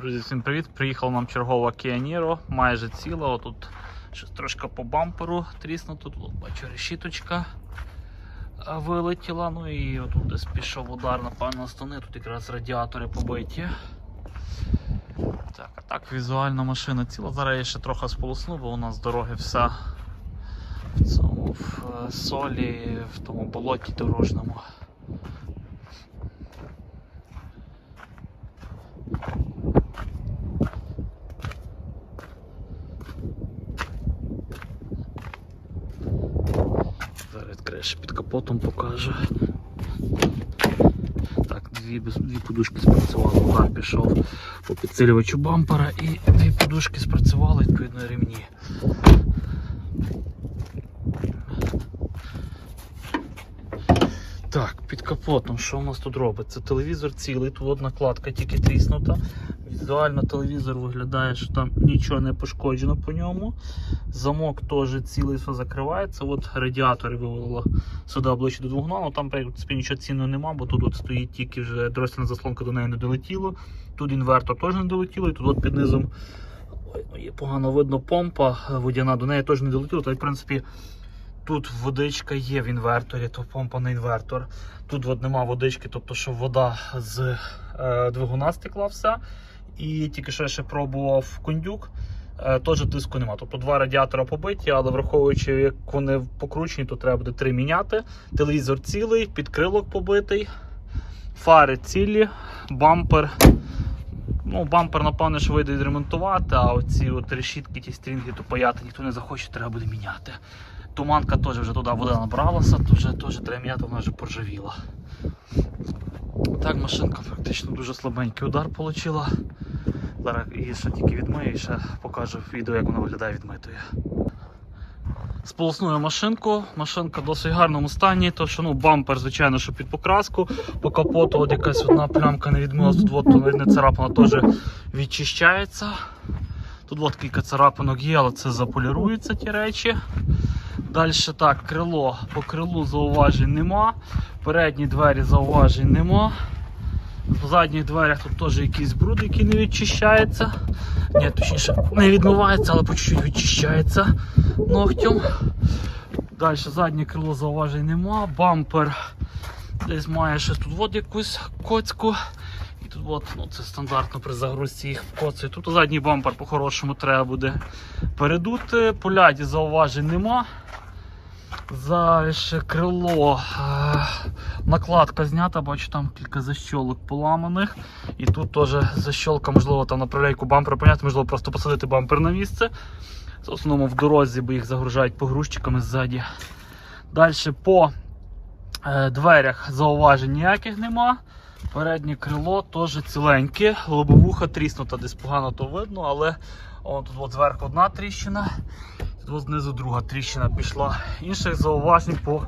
Друзі, всім привіт! Приїхала нам чергова Kia Niro, майже ціла. Отут трошки по бамперу тріснуто. Тут бачу решіточка вилетіла. Ну і отут десь пішов удар, напевно, стони. Тут якраз радіатори побиті. Так, а так візуально машина ціла. Зараз я ще трохи сполосну, бо у нас дороги вся в цьому в е, солі, в тому болоті дорожньому. Відкриєш під капотом покажу. Так, дві, дві подушки спрацювали. Удар пішов по підсилювачу бампера і дві подушки спрацювали, відповідно ремні. Так, під капотом, що у нас тут робиться? Телевізор цілий, тут от накладка тільки тріснута. Візуально телевізор виглядає, що там нічого не пошкоджено по ньому. Замок теж цілий все закривається. От радіатори вивело сюди обличчя до двигуна, ну там в принципі нічого цінного нема, бо тут от стоїть тільки вже дросільна заслонка до неї не долетіло. Тут інвертор теж не долетіло, і тут от під низом ой, ну, є погано видно помпа водяна, до неї теж не долетіло. Та в принципі тут водичка є в інверторі, то помпа на інвертор. Тут от нема водички, тобто що вода з е, двигуна стекла вся. І тільки що я ще пробував кондюк. Е, Теж тиску нема. Тобто два радіатора побиті, але враховуючи, як вони покручені, то треба буде три міняти. Телевізор цілий, підкрилок побитий, фари цілі, бампер. Ну, бампер, напевно, що вийде відремонтувати, а оці от решітки, ті стрінги, то паяти ніхто не захоче, треба буде міняти. Туманка теж вже туди вода набралася, то вже теж треба міняти, вона вже поржавіла. Так, машинка фактично дуже слабенький удар отримала. Зараз її ще тільки відмию і ще покажу відео, як вона виглядає відмитою. Сполосную машинку. Машинка в досить гарному стані, то що ну, бампер, звичайно, що під покраску. По капоту от якась одна плямка не відмилась, тут от, то не царапина теж відчищається. Тут от кілька царапинок є, але це заполіруються ті речі. Далі так, крило. По крилу зауважень нема. Передні двері зауважень нема. В задніх дверях тут теж якийсь бруд, який не відчищається. Ні, точніше, не відмивається, але по чуть-чуть відчищається ногтем. Далі заднє крило зауважень нема. Бампер десь має щось тут от якусь коцьку. І тут от, ну, це стандартно при загрузці їх коцею. Тут задній бампер по-хорошому треба буде передути. По ляді зауважень нема. Далі крило. Е, Накладка знята, бачу там кілька защолок поламаних. І тут теж защолка, можливо, там направляйку бампера поняти, можливо, просто посадити бампер на місце. В основному в дорозі, бо їх загружають погрузчиками ззаді. Далі по е, дверях зауважень ніяких нема. Переднє крило теж ціленьке, лобовуха тріснута, десь погано то видно, але о, тут зверху одна тріщина, тут знизу друга тріщина пішла. Інших зауважень по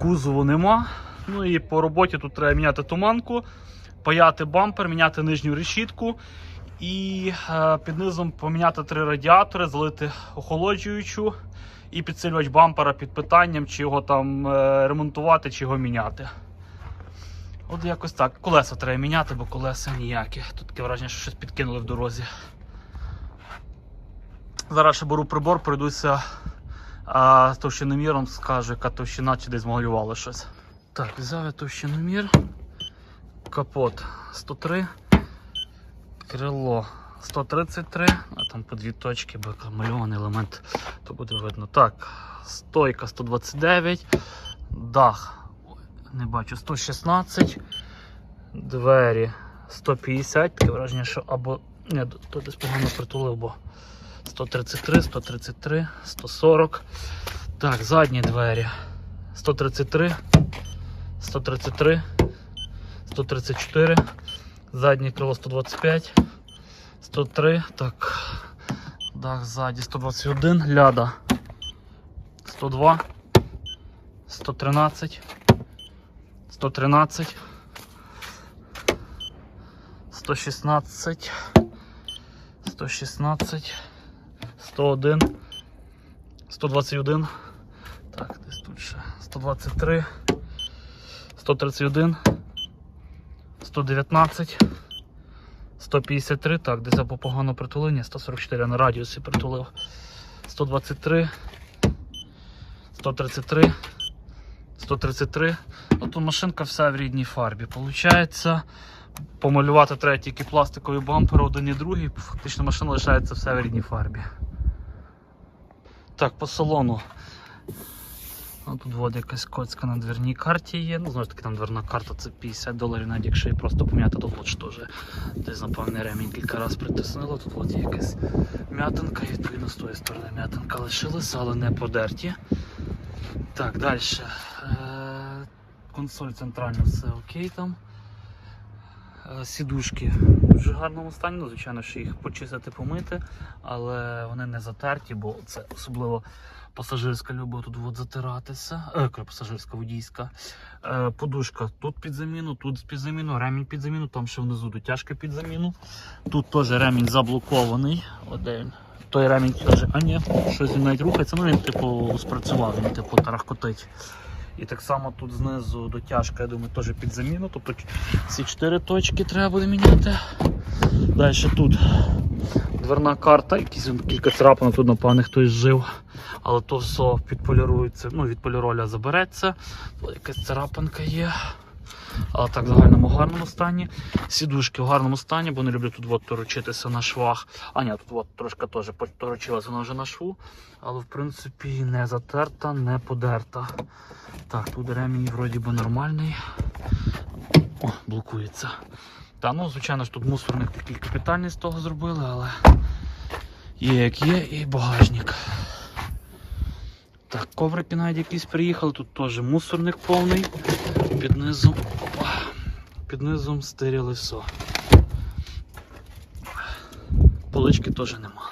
кузову нема. Ну і по роботі тут треба міняти туманку, паяти бампер, міняти нижню решітку. І е, під низом поміняти три радіатори, залити охолоджуючу і підсилювач бампера під питанням, чи його там е, ремонтувати, чи його міняти. От якось так. Колеса треба міняти, бо колеса ніякі. Тут таке враження, що щось підкинули в дорозі. Зараз ще беру прибор, пройдуся а, товщиноміром, скажу, яка товщина чи десь змалювали щось. Так, взяв я товщиномір. Капот 103, крило 133, а там по дві точки, бо мальований елемент, то буде видно. Так, стойка 129, дах, не бачу, 116, двері 150, таке враження, що або. Ні, то десь погано притулив, бо 133, 133, 140. Так, задні двері. 133, 133, 134, заднє крило 125, 103, так, дах ззаді 121, ляда 102, 113, 113, 116, 116, 101, 121, так, десь тут ще 123, 131, 119, 153, так, десь я погано притулив, ні, 144 на радіусі притулив. 123, 133, 133. От машинка вся в рідній фарбі. Получається, помалювати треба тільки пластикові бампери, один і другий. Фактично машина лишається вся в рідній фарбі. Так, по салону. Ну, тут от якась коцка на дверній карті є. Ну, знову ж таки, там дверна карта це 50 доларів, навіть якщо її просто пом'яти, то от ж теж десь, напевне, ремінь кілька разів притиснуло. Тут от є якась м'ятинка, і відповідно з тої сторони м'ятинка лишилася, але не подерті. Так, далі. Е, консоль центральна, все окей там. Е, Сідушки дуже гарному стані, ну, звичайно, що їх почистити, помити, але вони не затерті, бо це особливо пасажирська любить тут от затиратися. Е, пасажирська водійська. Е, подушка тут під заміну, тут під заміну, ремінь під заміну, там ще внизу дотяжка під заміну. Тут теж ремінь заблокований. От де він. Той ремінь теж, а ні, щось він навіть рухається, ну він типу спрацював, він типу тарахкотить. І так само тут знизу дотяжка, я думаю, теж під заміну. Тобто ці чотири точки треба буде міняти. Далі тут дверна карта, якісь кілька царапин, тут, напевне, хтось жив. Але то все підполірується, ну, від поліроля забереться. Тут якась царапинка є. Але так в загальному гарному стані. Сідушки в гарному стані, бо не люблю тут от торочитися на швах. А ні, тут от трошки теж поторочилася вона вже на шву. Але в принципі не затерта, не подерта. Так, тут ремінь вроді би нормальний. О, блокується. Та ну, звичайно ж, тут мусорник такий капітальний з того зробили, але є як є, і багажник. Так, коврики навіть якісь приїхали, тут теж мусорник повний. Під низом. Під низом стиріли лисо. Полички теж нема.